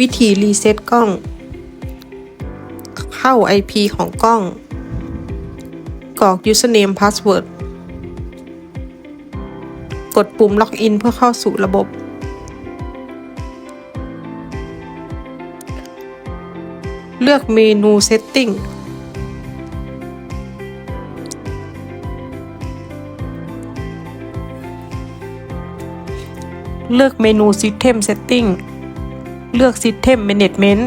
วิธีรีเซ็ตกล้อง เข้า IP ของกล้อง กรอก username password กดปุ่มล็อกอินเพื่อเข้าสู่ระบบ เลือกเมนู Setting เลือกเมนู System Setting เลือก System Management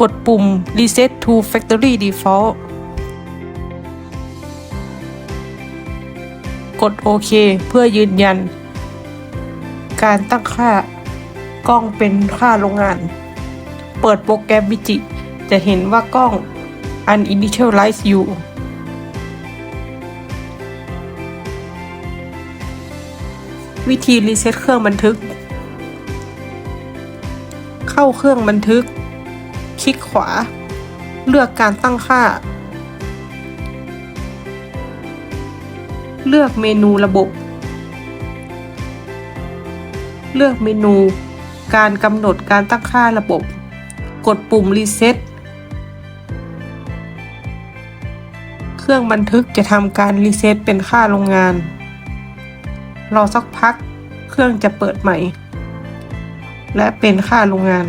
กดปุ่ม Reset to Factory Default กดโอเคเพื่อยืนยัน การตั้งค่ากล้องเป็นค่าโรงงาน เปิดโปรแกรมวิจิ จะเห็นว่ากล้อง Uninitialize อยู่วิธีรีเซ็ตเครื่องบันทึก เข้าเครื่องบันทึก คลิกขวา เลือกการตั้งค่า เลือกเมนูระบบ เลือกเมนู การกำหนดการตั้งค่าระบบ กดปุ่มรีเซ็ตเครื่องบันทึกจะทำการรีเซ็ตเป็นค่าโรงงาน รอสักพัก เครื่องจะเปิดใหม่ และเป็นค่าโรงงาน